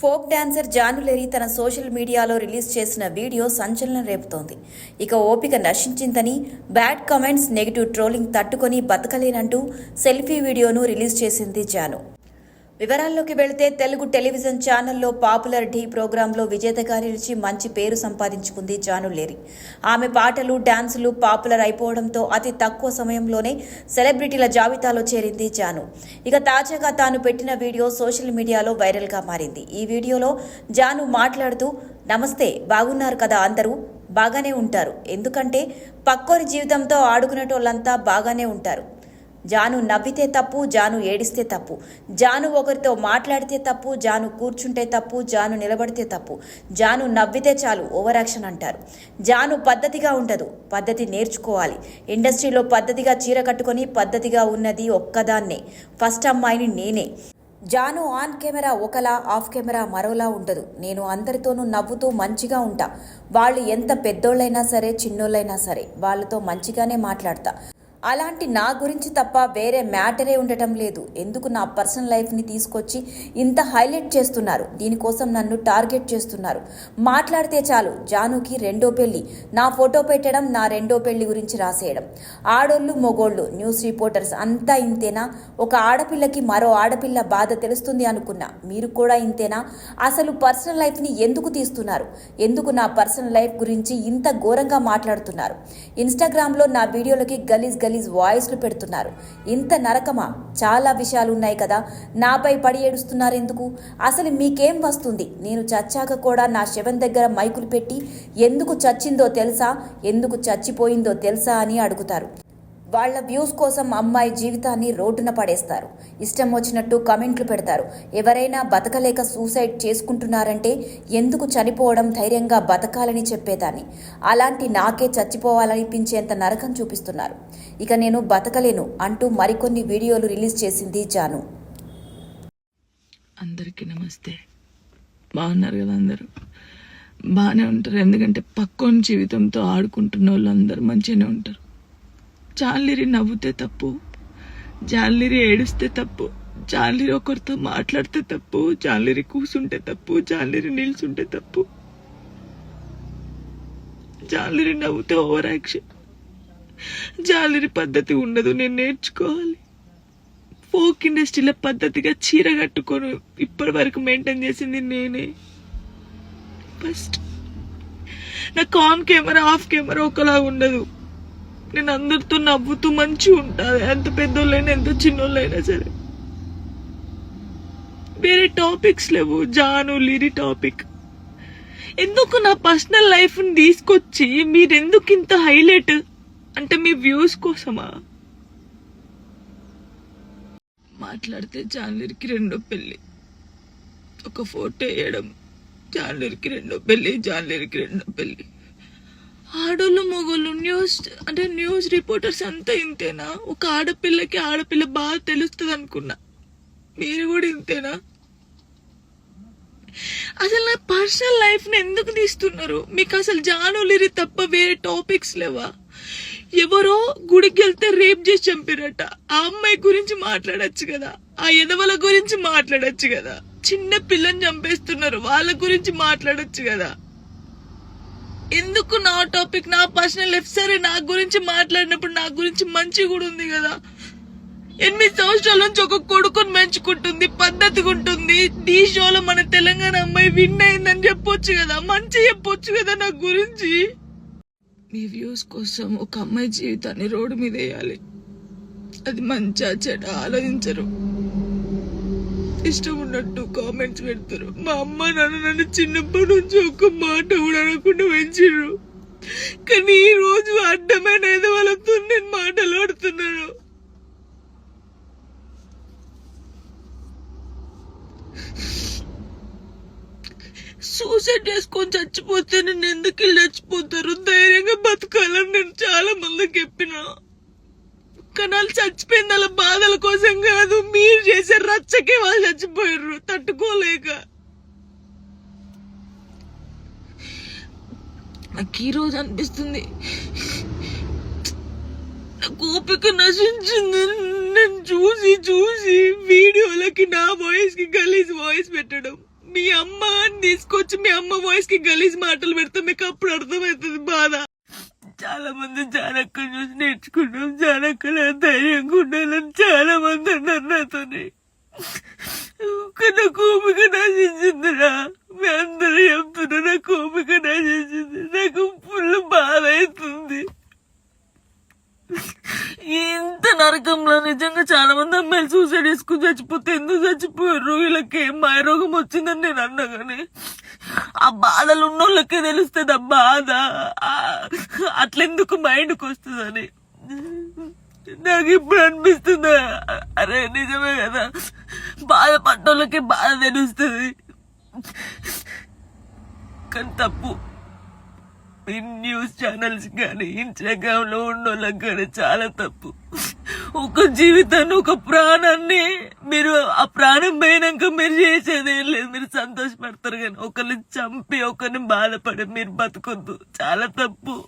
Folk dancer జానులెరి తన social మీడియాలో release చేసిన వీడియో సంచలనం రేపుతోంది. ఇక ఓపిక నశించిందని బ్యాడ్ కమెంట్స్ నెగిటివ్ ట్రోలింగ్ తట్టుకొని బతకలేనంటూ సెల్ఫీ వీడియోను రిలీజ్ చేసింది జాను. వివరాల్లోకి వెళితే తెలుగు టెలివిజన్ ఛానల్లో పాపులర్ ఢీ ప్రోగ్రాంలో విజేతగా నిలిచి మంచి పేరు సంపాదించుకుంది జానులేరి ఆమె పాటలు డాన్సులు పాపులర్ అయిపోవడంతో అతి తక్కువ సమయంలోనే సెలబ్రిటీల జాబితాలో చేరింది జాను. ఇక తాజాగా తాను పెట్టిన వీడియో సోషల్ మీడియాలో వైరల్గా మారింది. ఈ వీడియోలో జాను మాట్లాడుతూ నమస్తే బాగున్నారు కదా అందరూ? బాగానే ఉంటారు. ఎందుకంటే పక్కోరి జీవితంతో ఆడుకునేటోళ్ళంతా బాగానే ఉంటారు. జాను నవ్వితే తప్పు జాను ఏడిస్తే తప్పు. జాను ఒకరితో మాట్లాడితే తప్పు జాను కూర్చుంటే తప్పు జాను నిలబడితే తప్పు. జాను నవ్వితే చాలు ఓవరాక్షన్ అంటారు. జాను పద్ధతిగా ఉండదు పద్ధతి నేర్చుకోవాలి. ఇండస్ట్రీలో పద్ధతిగా చీర కట్టుకొని పద్ధతిగా ఉన్నది ఒక్కదాన్నే. ఫస్ట్ అమ్మాయిని నేనే. జాను ఆన్ కెమెరా ఒకలా ఆఫ్ కెమెరా మరోలా ఉండదు. నేను అందరితోనూ నవ్వుతూ మంచిగా ఉంటా. వాళ్ళు ఎంత పెద్దోళ్ళైనా సరే చిన్నోళ్ళైనా సరే వాళ్ళతో మంచిగానే మాట్లాడతా. అలాంటి నా గురించి తప్ప వేరే మ్యాటరే ఉండటం లేదు. ఎందుకు నా పర్సనల్ లైఫ్ని తీసుకొచ్చి ఇంత హైలైట్ చేస్తున్నారు? దీనికోసం నన్ను టార్గెట్ చేస్తున్నారు. మాట్లాడితే చాలు జానుకి రెండో పెళ్ళి నా ఫోటో పెట్టడం నా రెండో పెళ్ళి గురించి రాసేయడం. ఆడోళ్ళు మొగోళ్ళు న్యూస్ రిపోర్టర్స్ అంతా ఇంతేనా? ఒక ఆడపిల్లకి మరో ఆడపిల్ల బాధ తెలుస్తుంది అనుకున్నా. మీరు కూడా ఇంతేనా? అసలు పర్సనల్ లైఫ్ని ఎందుకు తీస్తున్నారు? ఎందుకు నా పర్సనల్ లైఫ్ గురించి ఇంత ఘోరంగా మాట్లాడుతున్నారు? ఇన్స్టాగ్రామ్లో నా వీడియోలకి గలీజ్ గలీజ్ వాయిస్లు పెడుతున్నారు. ఇంత నరకమా? చాలా విషయాలు ఉన్నాయి కదా. నాపై పడి ఏడుస్తున్నారు ఎందుకు అసలు మీకేం వస్తుంది? నేను చచ్చాక కూడా నా శవం దగ్గర మైకులు పెట్టి ఎందుకు చచ్చిందో తెలుసా? ఎందుకు చచ్చిపోయిందో తెలుసా? అని అడుగుతారు. వాళ్ళ వ్యూస్ కోసం అమ్మాయి జీవితాన్ని రోడ్డున పడేస్తారు. ఇష్టం వచ్చినట్టు కమెంట్లు పెడతారు. ఎవరైనా బతకలేక సూసైడ్ చేసుకుంటున్నారంటే ఎందుకు చనిపోవడం ధైర్యంగా బతకాలని చెప్పేదాన్ని. అలాంటి నాకే చచ్చిపోవాలనిపించేంత నరకం చూపిస్తున్నారు. ఇక నేను బతకలేను అంటూ మరికొన్ని వీడియోలు రిలీజ్ చేసింది జాను. అందరికీ నమస్తే. బాగున్నారు కదా అందరూ? బాగానే ఉంటారు. ఎందుకంటే పక్కోని జీవితంతో ఆడుకుంటున్న వాళ్ళు అందరూ మంచిగానే ఉంటారు. జాలిరి నవ్వుతే తప్పు జాలిరి ఏడిస్తే తప్పు జాలిరి ఒకరితో మాట్లాడితే తప్పు జాలిరి కూసుంటే తప్పు జాలిరి నిల్చుంటే తప్పు. జాలిరి నవ్వుతే ఓవర్ యాక్షన్. జాలిరి పద్ధతి ఉండదు నేను నేర్చుకోవాలి. ఫోక్ ఇండస్ట్రీలో పద్ధతిగా చీర కట్టుకొని ఇప్పటి వరకు మెయింటైన్ చేసింది నేనే. ఫస్ట్ నాకు ఆన్ కెమెరా ఆఫ్ కెమెరా ఒకలా ఉండదు. నేను అందరితో నవ్వుతూ మంచి ఉంటుంది ఎంత పెద్దోళ్ళైనా ఎంత చిన్నోళ్ళైనా సరే. వేరే టాపిక్స్ లేవు. జాను లిరి టాపిక్ ఎందుకు నా పర్సనల్ లైఫ్ని తీసుకొచ్చి మీరెందుకు ఇంత హైలైట్ అంటే మీ వ్యూస్ కోసమా? మాట్లాడితే జాన్లీర్కి రెండో పెళ్ళి. ఒక ఫోటో వేయడం జాన్లీర్కి రెండో పెళ్ళి జాన్లీర్కి రెండో పెళ్ళి. ఆడోళ్ళు మొగోళ్ళు న్యూస్ అంటే న్యూస్ రిపోర్టర్స్ అంతా ఇంతేనా? ఒక ఆడపిల్లకి ఆడపిల్ల బాగా తెలుస్తుంది అనుకున్నా మీరు కూడా ఇంతేనా? అసలు నా పర్సనల్ లైఫ్ని ఎందుకు తీస్తున్నారు? మీకు అసలు జానులిరి తప్ప వేరే టాపిక్స్ లేవా? ఎవరో గుడికి వెళ్తే రేప్ చేసి చంపారట ఆ అమ్మాయి గురించి మాట్లాడచ్చు కదా. ఆ ఎదవల గురించి మాట్లాడచ్చు కదా. చిన్న పిల్లని చంపేస్తున్నారు. వాళ్ళ గురించి మాట్లాడచ్చు కదా. ఎందుకు నా టాపిక్ నా పర్సనల్ లైఫ్ సరే నా గురించి మాట్లాడినప్పుడు నా గురించి మంచి కూడా ఉంది కదా. ఎనిమిది సంవత్సరాల నుంచి ఒక కొడుకుని పెంచుకుంటుంది పద్ధతిగా ఉంటుంది. ఈ షోలో మన తెలంగాణ అమ్మాయి విన్ అయిందని చెప్పొచ్చు కదా మంచి చెప్పొచ్చు కదా నా గురించి? మీ వ్యూస్ కోసం ఒక అమ్మాయి జీవితాన్ని రోడ్డు మీద వేయాలి. అది మంచిగా చెడ ఆలోచించరు. ఇష్టం ఉన్నట్టు కామెంట్స్ పెడతారు. మా అమ్మ నాన్న నన్ను చిన్నప్పటి నుంచి ఒక్క మాట కూడా అనకుండా పెంచిర్రు. కానీ ఈ రోజు అడ్డమైన ఏదో వాళ్ళతో నేను మాట్లాడుతున్నాను సూసైడ్ చేసుకొని చచ్చిపోతే నేను ఎందుకు వీళ్ళు చచ్చిపోతారు? ధైర్యంగా బతకాలని నేను చాలా మందికి చెప్పినా. కానీ చచ్చిపోయింది వాళ్ళ బాధల కోసం కాదు మీరు చేసే రచ్చకే వాళ్ళు చచ్చిపోయారు తట్టుకోలేక. నాకు ఈ రోజు అనిపిస్తుంది. నాకు ఓపిక నశించింది. నేను చూసి చూసి వీడియోలకి నా వాయిస్కి గలీజ్ వాయిస్ పెట్టడం. మీ అమ్మ అని తీసుకొచ్చి మీ అమ్మ వాయిస్కి గలీజ్ మాటలు పెడితే మీకు అప్పుడు అర్థమవుతుంది బాధ. చాలా మంది జానక్క చూసి నేర్చుకున్నాం జానక్కల ధైర్యంగా ఉండాలని చాలా మంది అన్నారు నాతోని. నా కోపిక నశించిందిరా. మీ అందరూ చెప్తున్నా నా కోపిక నశించింది. నాకు ఫుల్ బాధ అవుతుంది. ఇంత నరకంలో నిజంగా చాలా మంది అమ్మాయిలు సూసైడ్ చేసుకుని చచ్చిపోతే ఎందుకు చచ్చిపోయారు? వీళ్ళకి ఏం మాయరోగం వచ్చిందని నేను అన్నగానే ఆ బాధలు ఉన్న వాళ్ళకే తెలుస్తుంది ఆ బాధ అట్లెందుకు మైండ్కి వస్తుందని. నాకు ఇప్పుడు అనిపిస్తుంది అరే నిజమే కదా బాధపడ్డోళ్ళకి బాధ తెలుస్తుంది. కానీ తప్పు. న్యూస్ ఛానల్స్ కానీ ఇన్స్టాగ్రామ్లో ఉన్న కానీ చాలా తప్పు. ఒక జీవితాన్ని ఒక ప్రాణాన్ని మీరు ఆ ప్రాణం పోయినాక మీరు చేసేది ఏం లేదు. మీరు సంతోషపడతారు కానీ ఒకరిని చంపి ఒకరిని బాధపడి మీరు బతకొద్దు. చాలా తప్పు.